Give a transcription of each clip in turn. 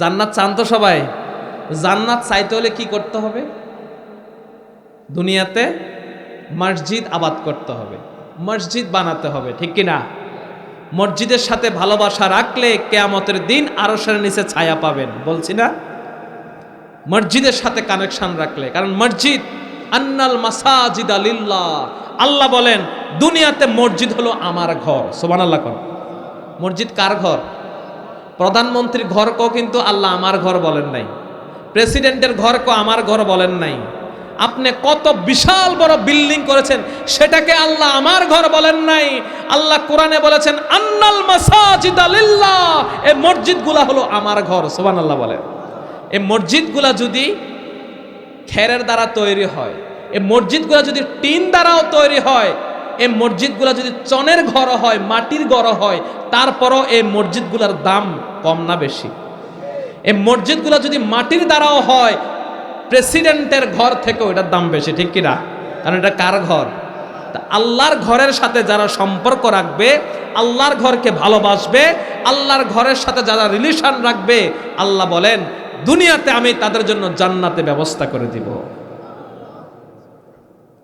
জান্নাত চান তো সবাই। জান্নাত চাইতে হলে কি করতে হবে? দুনিয়াতে মসজিদ আবাদ করতে হবে। মসজিদ বানাতে হবে, ঠিক কি না? মসজিদের সাথে ভালোবাসা রাখলে কেয়ামতের দিন আরশের নিচে ছায়া পাবেন, বলছি না? মসজিদের সাথে কানেকশন রাখলে, কারণ মসজিদ আন্নাল মাসাজিদ আলিল্লাহ আল্লাহ বলেন, দুনিয়াতে মসজিদ হলো আমার ঘর সোমান আল্লাহ কর মসজিদ কার ঘর? প্রধানমন্ত্রীর ঘর কো কিন্তু আল্লাহ আমার ঘর বলেন নাই। প্রেসিডেন্টের ঘর কো আমার ঘর বলেন নাই। আপনি কত বিশাল বড় বিল্ডিং করেছেন, সেটাকে আল্লাহ আমার ঘর বলেন নাই। আল্লাহ কোরআনে বলেছেন, আন্নাল মাসাজিদ আলিল্লাহ এই মসজিদগুলা হলো আমার ঘর সোবান আল্লাহ বলেন এই মসজিদগুলা যদি খেরের দ্বারা তৈরি হয় এই মসজিদগুলা যদি টিন দ্বারাও তৈরি হয় এই মসজিদগুলা যদি চনের ঘর হয়, মাটির ঘর হয় তারপরও এই মসজিদগুলার দাম কম না বেশি। এই মসজিদগুলা যদি মাটির দ্বারাও হয়, প্রেসিডেন্টের ঘর থেকেও ওইটার দাম বেশি, ঠিক কিনা কারণ এটা কার ঘর? তা আল্লাহর ঘরের সাথে যারা সম্পর্ক রাখবে, আল্লাহর ঘরকে ভালোবাসবে, আল্লাহর ঘরের সাথে যারা রিলেশন রাখবে, আল্লাহ বলেন, দুনিয়াতে আমি তাদের জন্য জান্নাতে ব্যবস্থা করে দিব।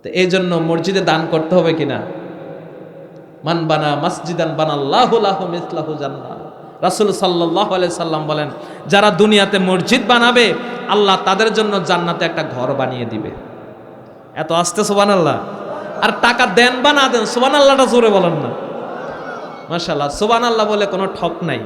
তো এই জন্য মসজিদে দান করতে হবে কিনা মান বানা মসজিদান বানাল্লাহু লাহু মিসলাহু জান্নাত। রাসূল আলাইহি সাল্লাম বলেন, যারা দুনিয়াতে মসজিদ বানাবে, আল্লাহ তাদের জন্য জান্নাতে একটা ঘর বানিয়ে দিবে। এত আস্তে সুবহানাল্লাহ। আর টাকা দেন বা না দেন, সুবহানাল্লাহটা জোরে বলেন না। মাশাআল্লাহ, সুবহানাল্লাহ বলে কোনো ঠক নাই।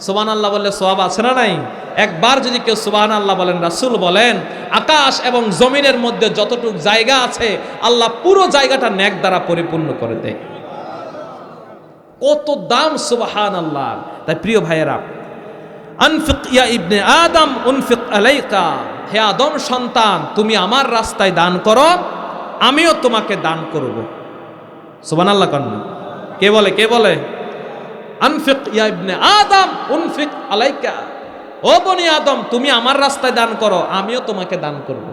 সুবান আল্লাহ বললে সোয়াব আছে না নাই? একবার যদি কেউ সুবান আল্লাহ বলেন, রাসুল বলেন, আকাশ এবং জমিনের মধ্যে যতটুকু জায়গা আছে, আল্লাহ পুরো জায়গাটা ন্যাক দ্বারা পরিপূর্ণ করে দেয়। কত দাম সুবাহান আল্লাহ তাই প্রিয় ভাইয়েরা, আনফিক ইয়া ইবনে আদম, উনফিক আলাইকা। হে আদম সন্তান, তুমি আমার রাস্তায় দান করো, আমিও তোমাকে দান করব। সুবান আল্লাহ কন্যা কে বলে কে বলে? আনফিক ইয়া ইবনে আদম, উনফিক আলাইকা। ও বনি আদম, তুমি আমার রাস্তায় দান করো, আমিও তোমাকে দান করব।